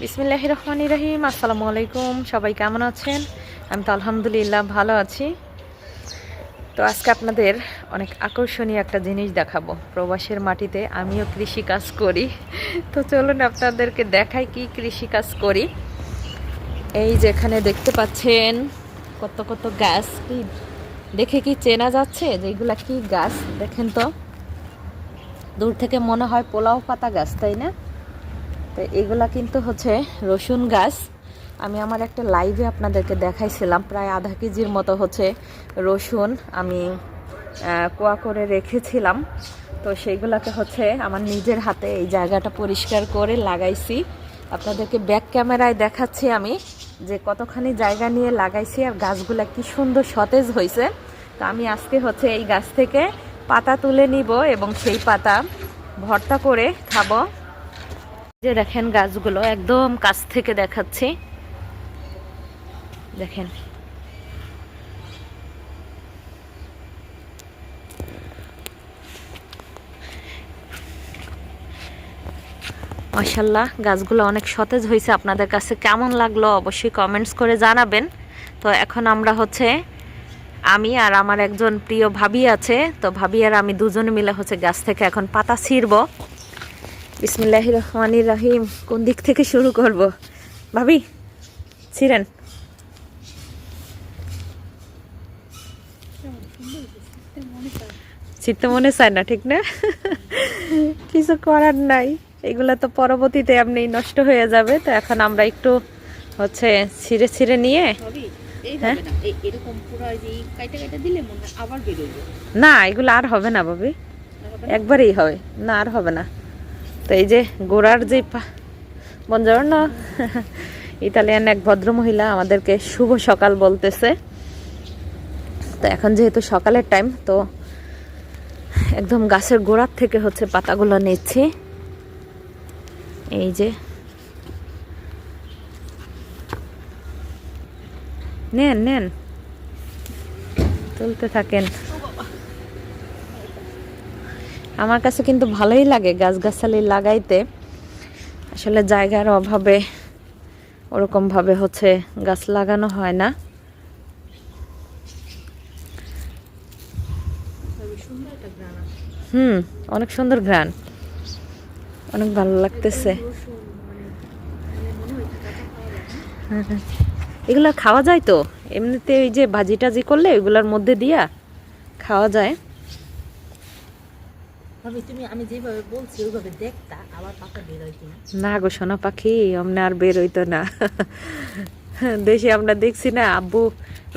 বিসমিল্লাহ রহমান রহিম, আসসালামু আলাইকুম। সবাই কেমন আছেন? আমি তো আলহামদুলিল্লাহ ভালো আছি। তো আজকে আপনাদের অনেক আকর্ষণীয় একটা জিনিস দেখাবো। প্রবাসের মাটিতে আমিও কৃষি কাজ করি। তো চলুন আপনাদেরকে দেখাই কি কৃষি কাজ করি। এই যেখানে দেখতে পাচ্ছেন কত কত গাছ। কি, দেখে কি চেনা যাচ্ছে যে এগুলা কি গাছ? দেখেন তো। দূর থেকে মনে হয় পোলাও পাতা গাছ, তাই না? তো এগুলা কিন্তু হচ্ছে রসুন গাছ। আমি আমার একটা লাইভে আপনাদেরকে দেখাইছিলাম, প্রায় আধা কেজির মতো হচ্ছে রসুন আমি কোয়া করে রেখেছিলাম। তো সেইগুলাকে হচ্ছে আমার নিজের হাতে এই জায়গাটা পরিষ্কার করে লাগাইছি। আপনাদেরকে ব্যাক ক্যামেরায় দেখাচ্ছি আমি যে কতখানি জায়গা নিয়ে লাগাইছি আর গাছগুলা কি সুন্দর সতেজ হয়েছে তো আমি আজকে হচ্ছে এই গাছ থেকে পাতা তুলে নিব এবং সেই পাতা ভর্তা করে খাব। যে দেখেন গাছগুলো একদম কাছ থেকে দেখাচ্ছি। দেখেন। মাসাল্লাহ গাছগুলো অনেক সতেজ হয়েছে। আপনাদের কাছে কেমন লাগল অবশ্যই কমেন্টস করে জানাবেন। তো এখন আমরা হচ্ছে আমি আর আমার একজন প্রিয় ভাবি আছে। তো ভাবি আর আমি দুজনে মিলে হচ্ছে গাছ থেকে এখন পাতা ছিঁড়বো। বিসমিল্লাহ রহমানির রাহিম। কোন দিক থেকে শুরু করব? ভাবি ছিলেন ছিটতে মনে চায় না ঠিক না? কিছু করার নাই। এগুলো তো পরবর্তীতে আপনি নষ্ট হয়ে যাবে তো এখন আমরা একটু হচ্ছে ছিঁড়ে ছিঁড়ে নিয়ে হ্যাঁ? না এগুলো আর হবে না ভাবি। একবারেই হবে। না আর হবে না। তো এই যে গোড়ার যে বঞ্জর্ণ ইতালিয়ান এক ভদ্র মহিলা আমাদেরকে শুভ সকাল বলতেছে। তো এখন যেহেতু সকালের টাইম তো একদম গাছের গোড়ার থেকে হচ্ছে পাতাগুলো নিচ্ছি। এই যে। নেন নেন। তুলতে থাকেন। আমার কাছে কিন্তু ভালোই লাগে গাছগাছালি লাগাইতে। আসলে জায়গার অভাবে ওরকমভাবে হচ্ছে গাছ লাগানো হয় না। গ্রান হুম, অনেক সুন্দর ঘ্রাণ। অনেক ভালো লাগতেছে? এগুলো খাওয়া যায় তো? এমনিতে ওই যে ভাজি টাজি করলে ওইগুলোর মধ্যে দিয়া খাওয়া যায়। ভাবি তুমি আমি যেভাবে বলছি ওইভাবে দেখতা আবার পাতা বেরোয় কিনা? না গো সোনা পাখি অমনে আর বের হইতো না। দেশে আমরা দেখছি না আব্বু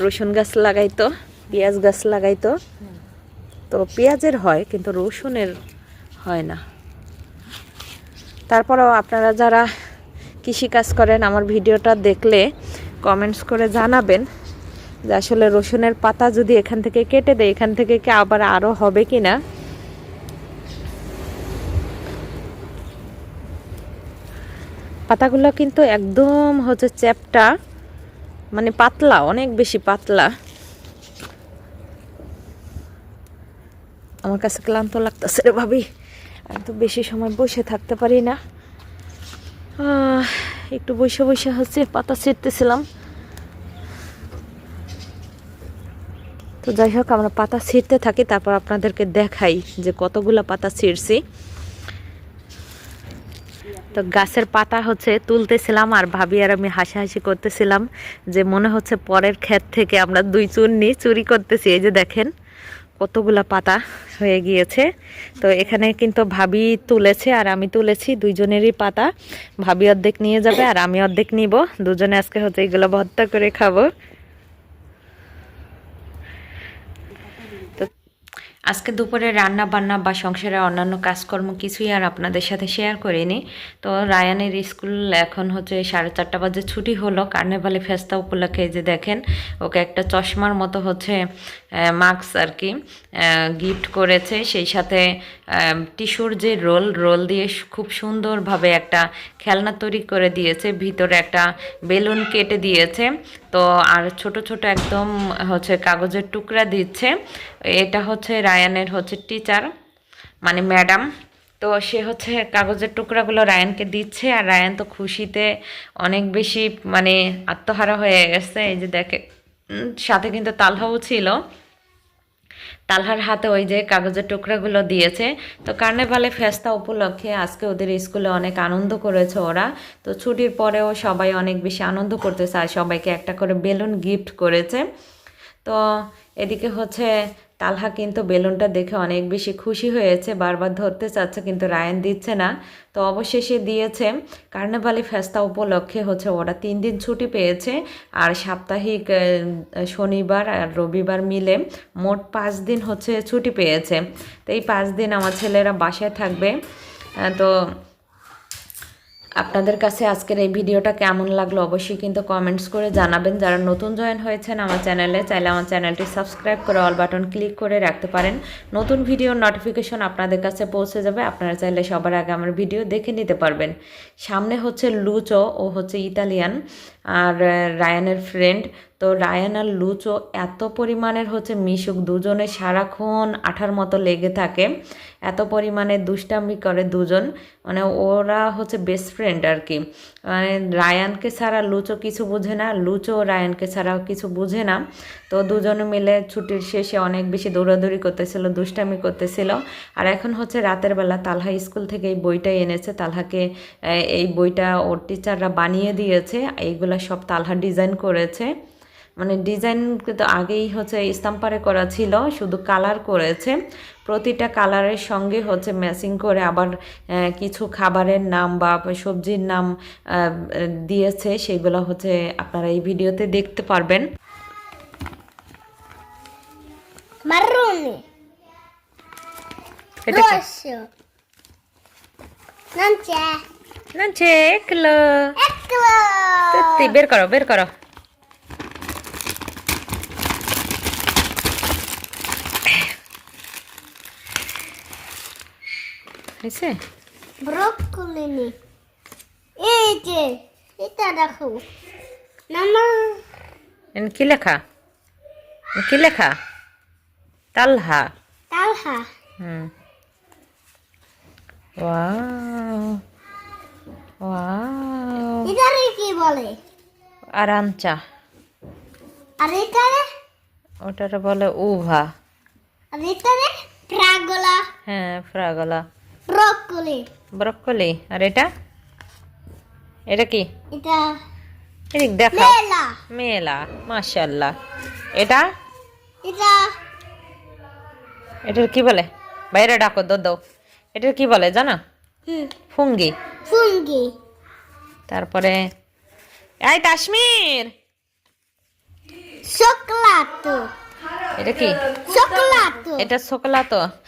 রসুন গাছ লাগাইতো পেঁয়াজ গাছ লাগাইতো। তো পেঁয়াজের হয় কিন্তু রসুনের হয় না। তারপরেও আপনারা যারা কৃষিকাজ করেন আমার ভিডিওটা দেখলে কমেন্টস করে জানাবেন যে আসলে রসুনের পাতা যদি এখান থেকে কেটে দেয় এখান থেকে কি আবার আরও হবে কি না পাতাগুলো কিন্তু একদম হচ্ছে চ্যাপটা মানে পাতলা, অনেক বেশি পাতলা। আমার কাছে ক্লান্ত লাগতেছে রে ভাবি। আমি তো বেশি সময় বসে থাকতে পারি না। একটু বসে বসে হচ্ছে পাতা ছিঁড়তেছিলাম। তো যাই হোক, আমরা পাতা ছিঁড়তে থাকি, তারপর আপনাদেরকে দেখাই যে কতগুলো পাতা ছিঁড়ছি। তো গাছের পাতা হচ্ছে তুলতেছিলাম আর ভাবি আর আমি হাসাহাসি করতেছিলাম যে মনে হচ্ছে পরের ক্ষেত থেকে আমরা দুই চুন্নি চুরি করতেছি। এই যে দেখেন, কতগুলা পাতা হয়ে গিয়েছে। তো এখানে কিন্তু ভাবি তুলেছে আর আমি তুলেছি দুইজনেরই পাতা। ভাবি অর্ধেক নিয়ে যাবে আর আমি অর্ধেক নিব। দুজনে আজকে হচ্ছে এগুলো ভর্তা করে খাব তো আজকে দুপুরে রান্না বান্না বা সংসারের অন্যান্য কাজকর্ম কিছুই আর আপনাদের সাথে শেয়ার করিনি। তো রায়ানের স্কুল এখন হচ্ছে সাড়ে চারটা বাজে ছুটি হলো। কার্নেভালে ফেস্তা উপলক্ষে যে দেখেন, ওকে একটা চশমার মতো হচ্ছে মাস্ক আর কি গিফট করেছে। সেই সাথে টিস্যুর যে রোল রোল দিয়ে খুব সুন্দরভাবে একটা খেলনা তৈরি করে দিয়েছে। ভিতরে একটা বেলুন কেটে দিয়েছে। তো আর ছোট ছোট একদম হচ্ছে কাগজের টুকরা দিচ্ছে। এটা হচ্ছে রায়ানের হচ্ছে টিচার মানে ম্যাডাম তো সে হচ্ছে কাগজের টুকরাগুলো রায়ানকে দিচ্ছে আর রায়ান তো খুশিতে অনেক বেশি মানে আত্মহারা হয়ে গেছে। এই যে দেখে সাথে কিন্তু তালহাও ছিল। তালহার হাতে ওই যে কাগজের টুকরাগুলো দিয়েছে। তো কার্নেভালে ফেস্তা উপলক্ষে আজকে ওদের স্কুলে অনেক আনন্দ করেছে ওরা। তো ছুটির পরেও সবাই অনেক বেশি আনন্দ করতেছে আর সবাইকে একটা করে বেলুন গিফট করেছে। তো এদিকে হচ্ছে তালহা কিন্তু বেলুনটা দেখে অনেক বেশি খুশি হয়েছে, বারবার ধরতে চাচ্ছে কিন্তু রায়ান দিচ্ছে না। তো অবশেষে দিয়েছে, কার্নেভালি ফেস্তা উপলক্ষে হচ্ছে ওরা তিন দিন ছুটি পেয়েছে আর সাপ্তাহিক শনিবার আর রবিবার মিলে মোট পাঁচ দিন হচ্ছে ছুটি পেয়েছে। তো এই পাঁচ দিন আমার ছেলেরা বাসায় থাকবে। তো আপনাদের কাছে আজকের এই ভিডিওটা কেমন লাগল অবশ্যই কিন্তু কমেন্টস করে জানাবেন। যারা নতুন জয়েন হয়েছেন আমার চ্যানেলে চাইলে আমার চ্যানেলটি সাবস্ক্রাইব করে অল বাটন ক্লিক করে রাখতে পারেন। নতুন ভিডিওর নোটিফিকেশন আপনাদের কাছে পৌঁছে যাবে। আপনারা চাইলে সবার আগে আমার ভিডিও দেখে নিতে পারবেন। সামনে হচ্ছে লুচো, ও হচ্ছে ইতালিয়ান। আর রায়ানের ফ্রেন্ড তো রায়ান আর লুচো এত পরিমাণের হচ্ছে মিশুক, দুজনে সারাক্ষণ আঠার মতো লেগে থাকে। এত পরিমাণে দুষ্টামি করে দুজন। মানে ওরা হচ্ছে বেস্ট ফ্রেন্ড আর কি। মানে রায়ানকে ছাড়া লুচো কিছু বুঝে না, লুচো রায়ানকে ছাড়া কিছু বুঝে না। তো দুজনে মিলে ছুটির শেষে অনেক বেশি দৌড়াদৌড়ি করতেছিল, দুষ্টামি করতেছিল। আর এখন হচ্ছে রাতের বেলা তালহা স্কুল থেকে এই বইটা এনেছে। তালহাকে এই বইটা ওর টিচাররা বানিয়ে দিয়েছে। এইগুলা সব তালহা ডিজাইন করেছে। মানে ডিজাইন কিন্তু আগেই হচ্ছে স্টাম্পারে করা ছিল শুধু কালার করেছে। প্রতিটা কালারের সঙ্গে হচ্ছে ম্যাচিং করে আবার কিছু খাবারের নাম বা সবজির নাম দিয়েছে। সেগুলো হচ্ছে আপনারা এই ভিডিওতে দেখতে পারবেন. এটা কি? Rosso. Non c'è. না যে একলো. সত্যি বের করো বের করো হয়েছে Broccolini. এই যে এটা দেখো নাম্বার এন কি লেখা কি লেখা তালহা তালহা হুম ওয়াও এটারে কি বলে? আরামচা আর এটারে? ওটারে বলে উভা। আর এটারে ফ্রাগোলা হ্যাঁ ফ্রাগলা ব্রোকলি ব্রকলি আর এটা? এটা কি? এটা এদিক দেখো মেলা। মেলা মাশাল্লাহ এটা? এটা এটার কি বলে? বাইরে ডাকো দো দাও এটার কি বলে জানো? ফুঙ্গি। ফুঙ্গি। তারপরে এই কাশ্মীর এটা কি? এটা ছোকলা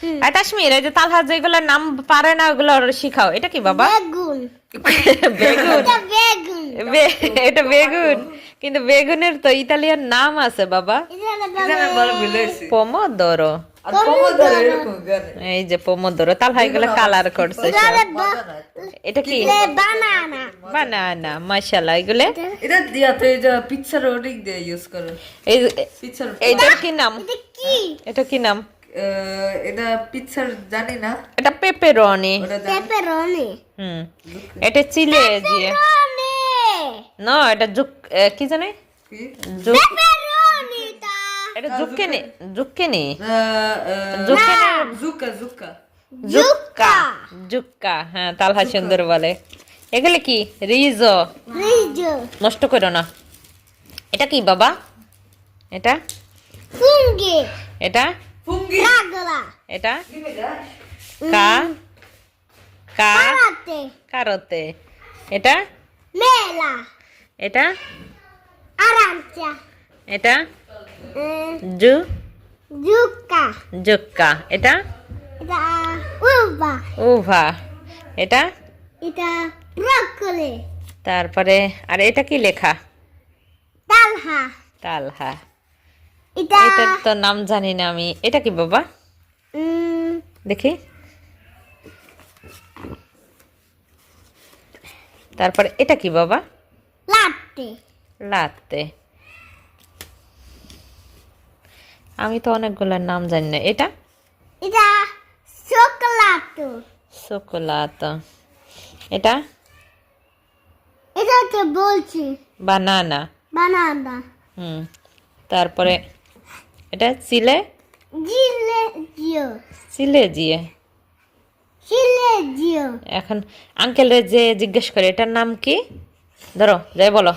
এই কাশ্মীর এই যে তালহা যেগুলোর নাম পারে না ওগুলো শিখাও। এটা কি বাবা? বেগুন। বেগুন। এটা বেগুন। বে- এটা বেগুন। কিন্তু বেগুনের তো ইতালিয়ান নাম আছে বাবা। পমোদোরো। এই যে পমোদোরো তালহা এগুলো কালার করছে। এটা এটা কি? বানানা বানানা মাশাল্লাহ এগুলো? এটা দিয়া তো এই যে পিকচার অনেক দিয়ে ইউজ করে। এই পিকচার এইটার কি নাম? এটা কি? এটা কি নাম? এটা পিকচার জানি না। এটা পেপেরনি পেপারনি হুম এটা চিলে দিয়ে। না এটা জুক এ, কি জানে? কি? জুক এটা জুক্কেনি জুক্কেনি আহ, আহ, জুকা জুকা জুক্কা জুক্কা। হ্যাঁ তালহা সুন্দর বলে। এগুলো কি? রিজো। রিজো। নষ্ট করো না। এটা কি বাবা? এটা? ফুঙ্গি এটা? ফুঙ্গি এটা? কা? কা? কারতে। এটা? মেলা। এটা? এটা? জু? জুকা। জুক্কা। এটা? এটা উবা উভা। এটা? এটা ব্রোকলি। তারপরে আর এটা কি লেখা? তালহা। তালহা। এটা এটার তো নাম জানি না আমি। এটা কি বাবা? দেখি। তারপরে এটা কি বাবা? লাটে লাতে আমি তো অনেকগুলোর নাম জানি না। এটা? এটা চকলাতো। চকোলাতা। এটা? এটা তো বলছি। বানানা। বানানা। হুম। তারপরে এটা চিলে? জিলে জিও। চিলে জিয়ে। চিলে জিও। এখন আঙ্কেলরে যে জিজ্ঞেস করে এটার নাম কি? ধরো যাই বলো।